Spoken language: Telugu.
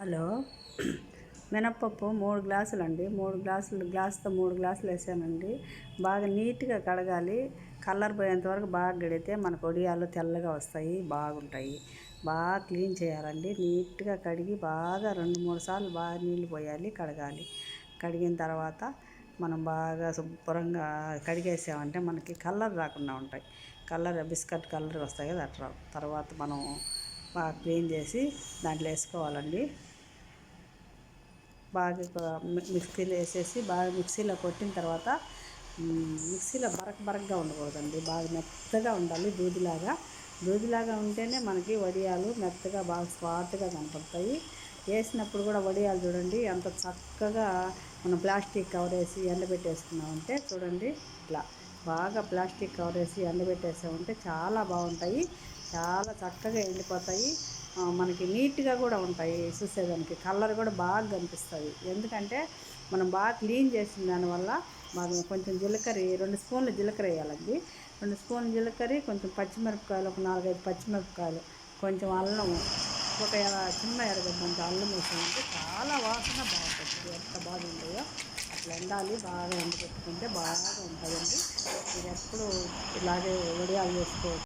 హలో. మినప్పప్పు మూడు గ్లాసులు అండి మూడు గ్లాసులు గ్లాసుతో మూడు గ్లాసులు వేసానండి బాగా నీట్గా కడగాలి. కలర్ పోయేంత వరకు బాగా కడిగితే మనకు ఒడియాలు తెల్లగా వస్తాయి బాగుంటాయి. బాగా క్లీన్ చేయాలండి. నీట్గా కడిగి బాగా రెండు మూడు సార్లు బాగా నీళ్ళు పోయాలి కడగాలి. కడిగిన తర్వాత మనం బాగా శుభ్రంగా కడిగేసామంటే మనకి కలర్ రాకుండా ఉంటాయి. కలర్ బిస్కెట్ కలర్ వస్తాయి కదా అట్లా. తర్వాత మనం బాగా క్లీన్ చేసి దాంట్లో వేసుకోవాలండి. బాగా మిక్సీలో వేసేసి బాగా మిక్సీలో కొట్టిన తర్వాత మిక్సీలో బరక బరకగా ఉండకూడదండి. బాగా మెత్తగా ఉండాలి దూదిలాగా. దూదిలాగా ఉంటేనే మనకి వడియాలు మెత్తగా బాగా స్వాట్గా కనపడతాయి. వేసినప్పుడు కూడా వడియాలు చూడండి ఎంత చక్కగా మనం ప్లాస్టిక్ కవర్ వేసి ఎండబెట్టేసుకున్నామంటే చూడండి ఇట్లా బాగా ప్లాస్టిక్ కవర్ వేసి ఎండబెట్టేసామంటే చాలా బాగుంటాయి. చాలా చక్కగా ఎండిపోతాయి. మనకి నీట్గా కూడా ఉంటాయి చూసేదానికి. కలర్ కూడా బాగా కనిపిస్తుంది. ఎందుకంటే మనం బాగా క్లీన్ చేసిన దానివల్ల మనం కొంచెం జీలకర్ర రెండు స్పూన్లు జీలకర్ర వేయాలండి. రెండు స్పూన్లు జీలకర్ర కొంచెం పచ్చిమిరపకాయలు ఒక నాలుగైదు పచ్చిమిరపకాయలు కొంచెం అల్లం ఒక చిన్న ఎరగడ్డంత అల్లం వేసామంటే చాలా వాసన బాగుంటుంది. ఎంత బాగుంటాయో అట్లా ఎండాలి బాగా ఎండ పెట్టుకుంటే బాగా ఉంటుందండి మీరు ఎప్పుడు ఇలాగే వడియాలు చేసుకోవచ్చు